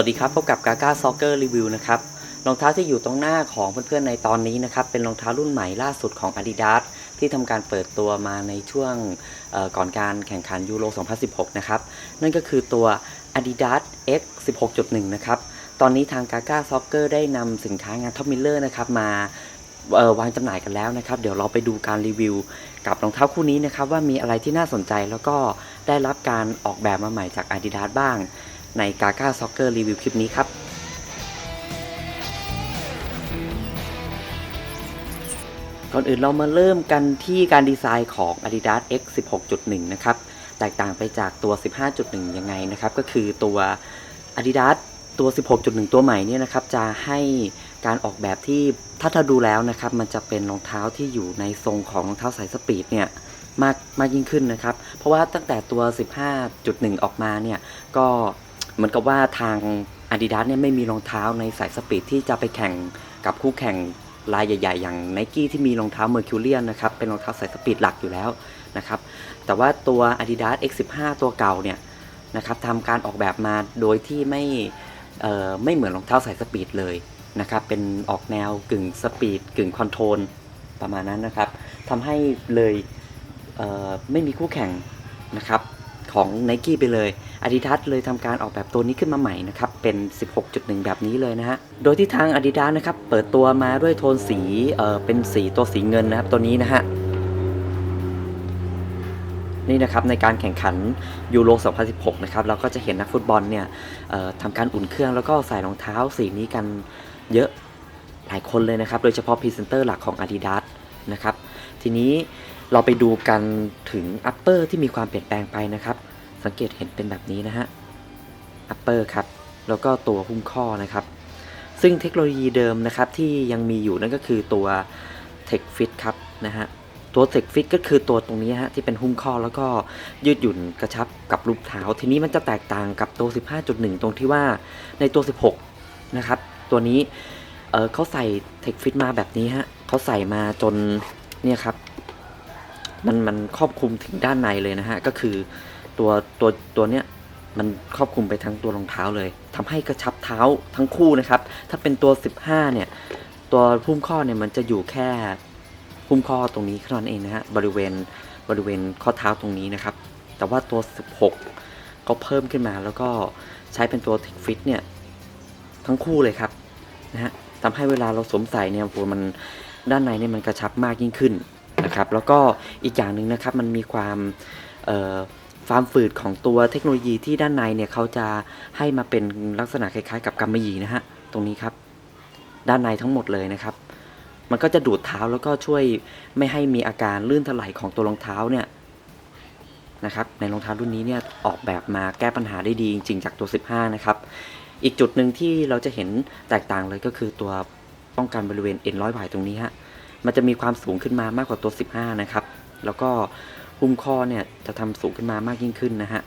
สวัสดีครับพบกับกาก้าซ็อกเกอร์รีวิวนะครับรองเท้าที่อยู่ตรงหน้าของเพื่อนๆในตอนนี้นะครับเป็นรองเท้ารุ่นใหม่ล่าสุดของ Adidas ที่ทำการเปิดตัวมาในช่วงก่อนการแข่งขันยูโร 2016 นะครับนั่นก็คือตัว Adidas X 16.1 นะครับตอนนี้ทางกาก้าซ็อกเกอร์ได้นำสินค้างานท็อปมิลเลอร์นะครับมาวางจำหน่ายกันแล้วนะครับ เดี๋ยวเราไปดูการรีวิว กับรองเท้าคู่นี้นะครับว่ามีอะไรที่น่าสนใจแล้วก็ได้รับการออกแบบมาใหม่จาก Adidas บ้าง ในกา g า a ็อกเกอร์รีวิวคลิปนี้ครับก่อนอื่นเรามาเริ่มกันที่การดีไซน์ของ Adidas X 16.1 นะครับ แตกต่างไปจากตัว 15.1 ยังไงนะครับ ก็คือตัว Adidas ตัว 16.1 ตัวใหม่เนี่ยนะครับ จะให้การออกแบบที่ถ้าถ้าดูแล้วนะครับ มันจะเป็นรองเท้าที่อยู่ในทรงของรองเท้าสายสปีดเนี่ยมากมากยิ่งขึ้นนะครับ เพราะว่าตั้งแต่ตัว 15.1 ออกมาเนี่ยก็ เหมือนกับว่าทาง Adidas เนี่ยไม่มีรองเท้าในสายสปีดที่จะไปแข่งกับคู่แข่งรายใหญ่ ๆ อย่าง n i กี้ที่มีรองเท้า Mercurial นะครับเป็นรองเท้าสายสปีดหลักอยู่แล้วนะครับแต่ว่าตัว Adidas X15 ตัวเก่าเนี่ยนะครับทำการออกแบบมาโดยที่ไม่เอ่อไม่เหมือนรองเท้าสายสปีดเลยนะครับเป็นออกแนวกึ่งสปีดกึ่งคอนโทรลประมาณนั้นนะครับทำให้เลยเอ่อไม่มีคู่แข่งนะครับ ของ n i กี้ไปเลย Adidas เลยทำการออกแบบตัวนี้ขึ้นมาใหม่นะครับเป็น 16.1 แบบนี้เลยนะฮะโดยที่ทาง Adidas นะครับเปิดตัวมาด้วยโทนสีเอ่อเป็นสีตัวสีเงินนะครับตัวนี้นะฮะนี่นะครับในการแข่งขันยูโร 2016 นะครับเราก็จะเห็นนักฟุตบอลเนี่ยทำการอุ่นเครื่องแล้วก็ใส่รองเท้าสีนี้กันเยอะหลายคนเลยนะครับ โดยเฉพาะพรีเซนเตอร์หลักของ Adidas นะครับ ทีนี้เราไปดูกันถึงอัปเปอร์ที่มีความเปลี่ยนแปลงไปนะครับ สังเกตเห็นเป็นแบบนี้นะฮะอัปเปอร์ครับแล้วก็ตัวหุ้มข้อนะครับ ซึ่งเทคโนโลยีเดิมนะครับที่ยังมีอยู่นั่นก็คือตัว Tech Fit ครับนะฮะ ตัว Tech Fit ก็คือตัวตรงนี้ฮะที่เป็นหุ้มข้อแล้วก็ยืดหยุ่นกระชับกับรูปเท้า ทีนี้มันจะแตกต่างกับตัว 15.1 ตรงที่ว่าในตัว 16 นะครับ ตัวนี้เเขาใส่ Tech Fit มาแบบนี้ฮะเขาใส่มาจนเนี่ยครับมันมันครอบคลุมถึงด้านในเลยนะฮะก็คือ ตัวตัวตัวเนี้ยมันครอบคลุมไปทั้งตัวรองเท้าเลยทำให้กระชับเท้าทั้งคู่นะครับ ถ้าเป็นตัว 15 เนี่ย ตัวพุ่มข้อเนี่ยมันจะอยู่แค่พุ่มข้อตรงนี้เท่านั้นเองนะฮะบริเวณบริเวณข้อเท้าตรงนี้นะครับ แต่ว่าตัว 16 ก็เพิ่มขึ้นมาแล้วก็ใช้เป็นตัว Tech Fit เนี่ยทั้งคู่เลยครับนะฮะทำให้เวลาเราสวมใส่เนี่ยโอ้โหมันด้านในเนี่ยมันกระชับมากยิ่งขึ้นนะครับ แล้วก็อีกอย่างหนึ่งนะครับมันมีความเอ่อ ความฝืดของตัวเทคโนโลยีที่ด้านในเนี่ยเขาจะให้มาเป็นลักษณะคล้ายๆ กับกำมะหยี่นะฮะตรงนี้ครับ ด้านในทั้งหมดเลยนะครับ มันก็จะดูดเท้าแล้วก็ช่วยไม่ให้มีอาการลื่นถลายของตัวรองเท้าเนี่ยนะครับในรองเท้ารุ่นนี้เนี่ยออกแบบมาแก้ปัญหาได้ดีจริง ๆ จากตัว 15 นะครับ อีกจุดหนึ่งที่เราจะเห็นแตกต่างเลยก็คือตัวป้องกันบริเวณเอ็นร้อยบายตรงนี้ฮะมันจะมีความสูงขึ้นมามากกว่าตัว 15 นะครับ แล้วก็ หุ้มข้อเนี่ยจะทำสูงขึ้นมามากยิ่งขึ้นนะฮะ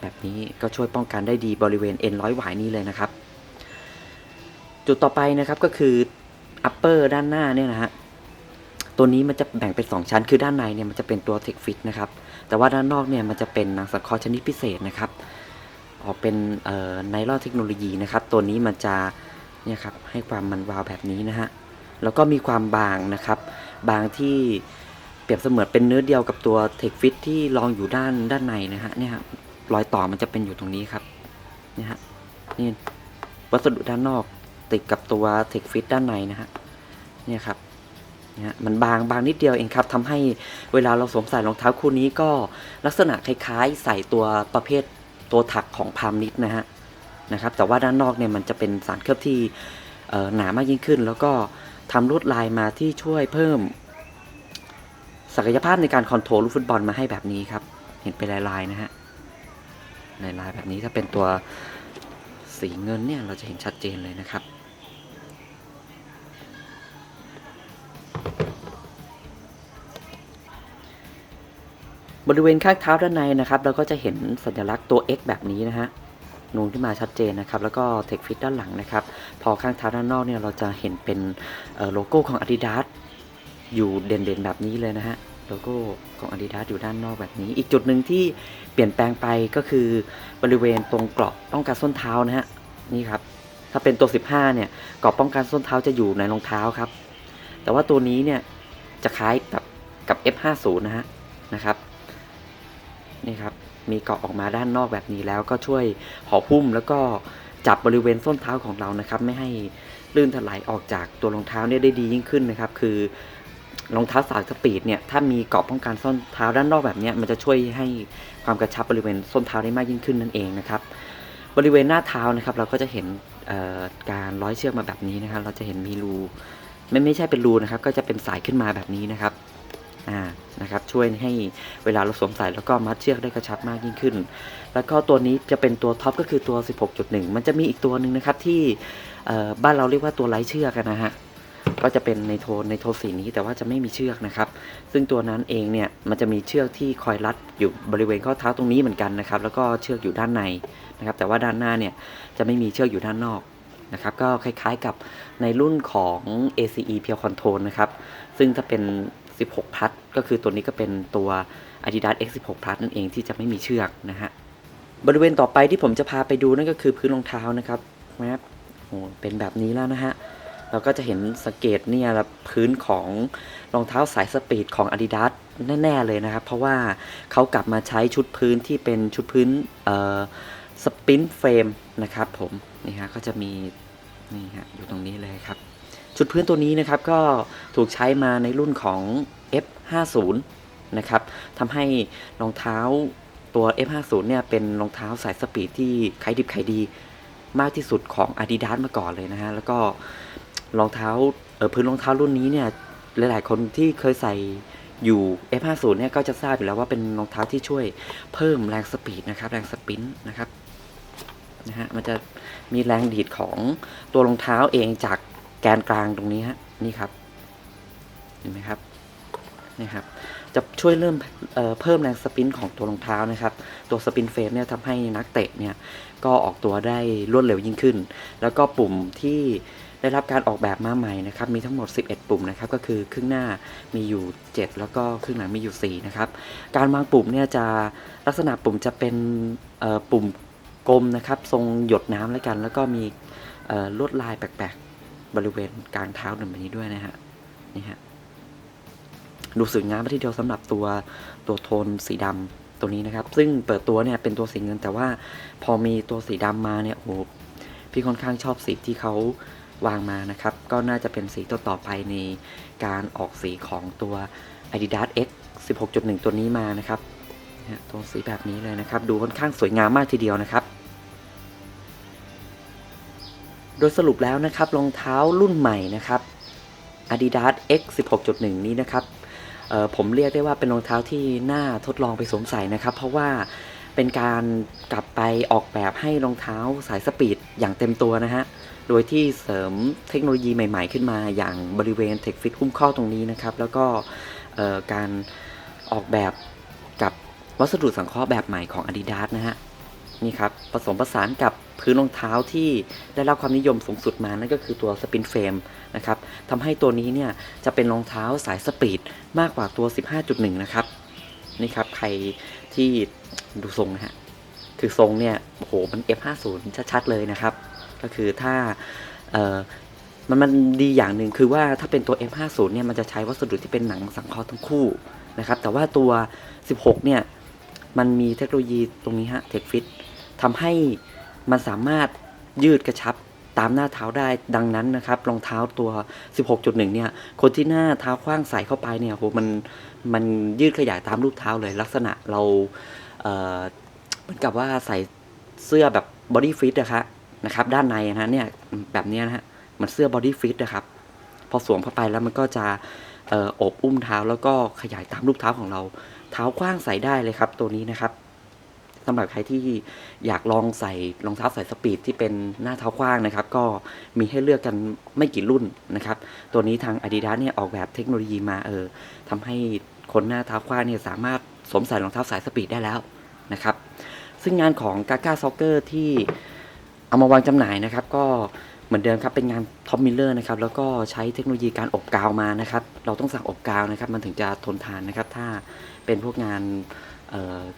แบบนี้ก็ช่วยป้องกันได้ดีบริเวณเอ็นร้อยหวายนี้เลยนะครับ จุดต่อไปนะครับก็คือ upper ด้านหน้าเนี่ยนะฮะ ตัวนี้มันจะแบ่งเป็น 2 ชั้น คือด้านในเนี่ยมันจะเป็นตัว Tech Fit นะครับ แต่ว่าด้านนอกเนี่ยมันจะเป็นหนังสังเคราะห์ชนิดพิเศษนะครับ ออกเป็นไนลอนเทคโนโลยีนะครับ ตัวนี้มันจะเนี่ยครับให้ความมันวาวแบบนี้นะฮะ แล้วก็มีความบางนะครับ บางที่ เปรียบเสมือนเป็นเนื้อเดียวกับตัว Tech Fit ที่รองอยู่ด้านด้านในนะฮะเนี่ยฮะรอยต่อมันจะเป็นอยู่ตรงนี้ครับนี่ฮะนี่วัสดุด้านนอกติดกับตัว Tech Fit ด้านในนะฮะเนี่ยครับนี่ฮะมันบางบางนิดเดียวเองครับทำให้เวลาเราสวมใส่รองเท้าคู่นี้ก็ลักษณะคล้ายๆ ใส่ตัวประเภทตัวถักของพามนิดนะฮะนะครับ แต่ว่าด้านนอกเนี่ยมันจะเป็นสารเคลือบที่หนามากยิ่งขึ้น แล้วก็ทำลวดลายมาที่ช่วยเพิ่ม ศักยภาพในการคอนโทรลลูกฟุตบอลมาให้แบบนี้ครับ เห็นเป็นลายๆนะฮะลายๆแบบนี้ถ้าเป็นตัวสีเงินเนี่ยเราจะเห็นชัดเจนเลยนะครับ บริเวณข้างเท้าด้านในนะครับ เราก็จะเห็นสัญลักษณ์ตัว X แบบนี้นะฮะนูนขึ้นมาชัดเจนนะครับ แล้วก็เทคฟิตด้านหลังนะครับ พอข้างเท้าด้านนอกเนี่ยเราจะเห็นเป็นโลโก้ของ Adidas อยู่เด่นๆแบบนี้เลยนะฮะโลโก้ของ Adidas อยู่ด้านนอกแบบนี้ อีกจุดหนึ่งที่เปลี่ยนแปลงไปก็คือบริเวณตรงเกราะป้องกันส้นเท้านะฮะนี่ครับถ้าเป็นตัว 15 เนี่ยกรอบป้องกันส้นเท้าจะอยู่ในรองเท้าครับ แต่ว่าตัวนี้เนี่ยจะคล้ายกับกับ F50 นะฮะนะครับนี่ครับมีเกาะออกมาด้านนอกแบบนี้แล้วก็ช่วยห่อหุ้มแล้วก็จับบริเวณส้นเท้าของเรานะครับ ไม่ให้ลื่นถลายออกจากตัวรองเท้าเนี่ยได้ดียิ่งขึ้นนะครับ คือ รองเท้าสายสปีดเนี่ยถ้ามีเกราะป้องกันส้นเท้าด้านนอกแบบนี้มันจะช่วยให้ความกระชับบริเวณส้นเท้าได้มากยิ่งขึ้นนั่นเองนะครับ บริเวณหน้าเท้านะครับเราก็จะเห็นการร้อยเชือกมาแบบนี้นะครับ เราจะเห็นมีรูไม่ไม่ใช่เป็นรูนะครับ ก็จะเป็นสายขึ้นมาแบบนี้นะครับอ่านะครับช่วยให้เวลาเราสวมใส่แล้วก็มัดเชือกได้กระชับมากยิ่งขึ้น แล้วก็ตัวนี้จะเป็นตัวท็อปก็คือตัว 16.1 มันจะมีอีกตัวหนึ่งนะครับที่บ้านเราเรียกว่าตัวไร้เชือกนะฮะ ก็จะเป็นในโทนในโทนสีนี้แต่ว่าจะไม่มีเชือกนะครับ ซึ่งตัวนั้นเองเนี่ยมันจะมีเชือกที่คอยรัดอยู่บริเวณข้อเท้าตรงนี้เหมือนกันนะครับ แล้วก็เชือกอยู่ด้านในนะครับ แต่ว่าด้านหน้าเนี่ยจะไม่มีเชือกอยู่ด้านนอกนะครับ ก็คล้ายๆกับในรุ่นของ ACE Pure Control นะครับ ซึ่งถ้าเป็น 16 พัทก็คือตัวนี้ก็เป็นตัว Adidas X16 Plus นั่นเองที่จะไม่มีเชือกนะฮะบริเวณต่อไปที่ผมจะพาไปดูนั่นก็คือพื้นรองเท้านะครับนะครับโอ้เป็นแบบนี้แล้วนะฮะ เราก็จะเห็นสงเกตเนี่ยพื้นของรองเท้าสายสปีดของ Adidas แน่ ๆ เลยนะครับ เพราะว่าเขากลับมาใช้ชุดพื้นที่เป็นชุดพื้นสปินเฟรมนะครับผมนี่ฮะก็จะมีนี่ฮะอยู่ตรงนี้เลยครับ ชุดพื้นตัวนี้นะครับก็ถูกใช้มาในรุ่นของ F50 นะครับทำให้รองเท้าตัว F50 เนี่ยเป็นรองเท้าสายสปีดที่ขายดิบขายดีมากที่สุดของ Adidas มาก่อนเลยนะฮะ แล้วก็ รองเท้าเออพื้นรองเท้ารุ่นนี้เนี่ยหลาย ๆ คนที่เคยใส่อยู่ F50 เนี่ยก็จะทราบอยู่แล้วว่าเป็นรองเท้าที่ช่วยเพิ่มแรงสปีดนะครับ แรงสปินนะครับนะฮะมันจะมีแรงดีดของตัวรองเท้าเองจากแกนกลางตรงนี้ฮะนี่ครับเห็นไหมครับนี่ครับจะช่วยเริ่มเอ่อเพิ่มแรงสปินของตัวรองเท้านะครับ ตัวสปินเฟรมเนี่ยทำให้นักเตะเนี่ยก็ออกตัวได้รวดเร็วยิ่งขึ้น แล้วก็ปุ่มที่ ได้รับการออกแบบมาใหม่นะครับ มีทั้งหมด 11 ปุ่มนะครับ ก็คือครึ่งหน้ามีอยู่ 7 แล้วก็ครึ่งหลังมีอยู่ 4 นะครับ การวางปุ่มเนี่ยจะลักษณะปุ่มจะเป็นปุ่มกลมนะครับ ทรงหยดน้ำแล้วกัน แล้วก็มีลวดลายแปลกๆ บริเวณกลางเท้าหนึ่งแบบนี้ด้วยนะฮะ นี่ฮะ ดูสวยงามไปทีเดียวสำหรับตัวตัวโทนสีดำตัวนี้นะครับ ซึ่งเปิดตัวเนี่ยเป็นตัวสีเงิน แต่ว่าพอมีตัวสีดำมาเนี่ย โอ้พี่ค่อนข้างชอบสีที่เขา วางมานะครับ ก็น่าจะเป็นสีตัวต่อไปในการออกสีของตัว Adidas X 16.1 ตัวนี้มานะครับตัวสีแบบนี้เลยนะครับ ดูค่อนข้างสวยงามมากทีเดียวนะครับ โดยสรุปแล้วนะครับรองเท้ารุ่นใหม่นะครับ Adidas X 16.1 นี้นะครับผมเรียกได้ว่าเป็นรองเท้าที่น่าทดลองไปสวมใส่นะครับ เพราะว่าเป็นการกลับไปออกแบบให้รองเท้าสายสปีดอย่างเต็มตัวนะฮะ โดยที่เสริมเทคโนโลยีใหม่ ๆ ขึ้นมาอย่างบริเวณ Tech Fit หุ้มข้อตรงนี้นะครับ แล้วก็การออกแบบกับวัสดุสังเคราะห์แบบใหม่ของ Adidas นะฮะนี่ครับผสมผสานกับพื้นรองเท้าที่ได้รับความนิยมสูงสุดมา นั่นก็คือตัวสปินเฟรมนะครับทำให้ตัวนี้เนี่ยจะเป็นรองเท้าสายสปีดมากกว่าตัว 15.1 นะครับนี่ครับใครที่ดูทรงนะฮะคือทรงเนี่ยโอ้โหมัน F50 ชัดๆเลยนะครับ ก็คือถ้ามันมันดีอย่างหนึ่งคือว่าถ้าเป็นตัว F50 เนี่ยมันจะใช้วัสดุที่เป็นหนังสังเคราะห์ทั้งคู่นะครับ แต่ว่าตัว 16 เนี่ยมันมีเทคโนโลยีตรงนี้ฮะ TechFit ทำให้มันสามารถยืดกระชับตามหน้าเท้าได้ดังนั้นนะครับรองเท้าตัว 16.1 เนี่ย คนที่หน้าเท้ากว้างใส่เข้าไปเนี่ยโหมันมันยืดขยายตามรูปเท้าเลยลักษณะเราเเหมือนกับว่าใส่เสื้อแบบบอดี้ฟิตอะครับ นะครับ ด้านในนะเนี่ยแบบนี้นะฮะมันเสื้อบอดี้ฟิตนะครับ พอสวมเข้าไปแล้วมันก็จะอบอุ้มเท้าแล้วก็ขยายตามรูปเท้าของเรา เท้ากว้างใส่ได้เลยครับ ตัวนี้นะครับสำหรับใครที่อยากลองใส่รองเท้าใส่สปีดที่เป็นหน้าเท้ากว้างนะครับ ก็มีให้เลือกกันไม่กี่รุ่นนะครับ ตัวนี้ทาง Adidas เนี่ยออกแบบเทคโนโลยีมาเออทำให้คนหน้าเท้ากว้างเนี่ยสามารถสวมใส่รองเท้าสายสปีดได้แล้วนะครับ ซึ่งงานของกา a าซ็อกเกอร์ที่ เอามาวางจำหน่ายนะครับก็เหมือนเดิมครับเป็นงานท็อปมิลเลอร์นะครับแล้วก็ใช้เทคโนโลยีการอบกาวมานะครับ เราต้องสั่งอบกาวนะครับ มันถึงจะทนทานนะครับ ถ้าเป็นพวกงาน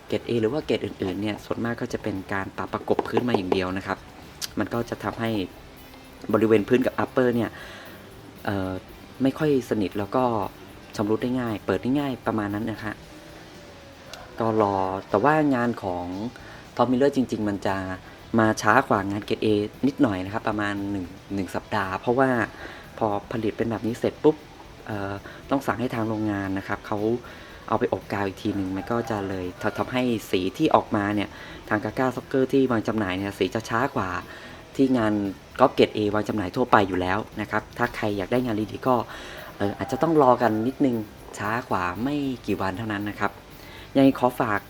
เกรดเอหรือว่าเกรดอื่นๆเนี่ยส่วนมากก็จะเป็นการปะประกบพื้นมาอย่างเดียวนะครับ มันก็จะทำให้บริเวณพื้นกับ upper เนี่ยไม่ค่อยสนิทแล้วก็ชำรุดได้ง่าย เปิดได้ง่ายประมาณนั้นนะคะก็รอแต่ว่างานของทอมมิลเลอร์จริง ๆ มันจะ มาช้ากว่างานเกรด A นิดหน่อยนะครับ ประมาณ1 1สัปดาห์ เพราะว่าพอผลิตเป็นแบบนี้เสร็จปุ๊บต้องสั่งให้ทางโรงงานนะครับเขาเอาไปอบกาวอีกทีหนึ่งมันก็จะเลยทำให้สีที่ออกมาเนี่ยทางกาก้าซ็อกเกอร์ที่วางจำหน่ายเนี่ยสีจะช้ากว่าที่งานกอล์ฟเกตเอวางจำหน่ายทั่วไปอยู่แล้วนะครับ ถ้าใครอยากได้งานดีๆก็อออาจจะต้องรอกันนิดนึงช้ากว่าไม่กี่วันเท่านั้นนะครับ ยังขอฝาก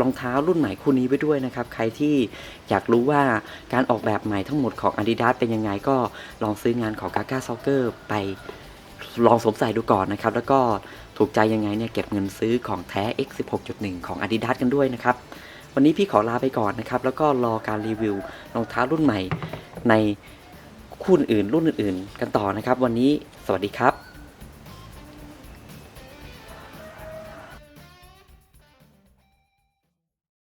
รองเท้ารุ่นใหม่คู่นี้ไว้ด้วยนะครับ ใครที่อยากรู้ว่าการออกแบบใหม่ทั้งหมดของ Adidas เป็นยังไงก็ลองซื้องานของ Gaga Soccer ไปลองสวมใส่ดูก่อนนะครับ แล้วก็ถูกใจยังไงเนี่ยเก็บเงินซื้อของแท้ X 16.1ของ Adidas กันด้วยนะครับ วันนี้พี่ขอลาไปก่อนนะครับ แล้วก็รอการรีวิวรองเท้ารุ่นใหม่ในคู่อื่นรุ่นอื่น ๆ กันต่อนะครับ วันนี้สวัสดีครับ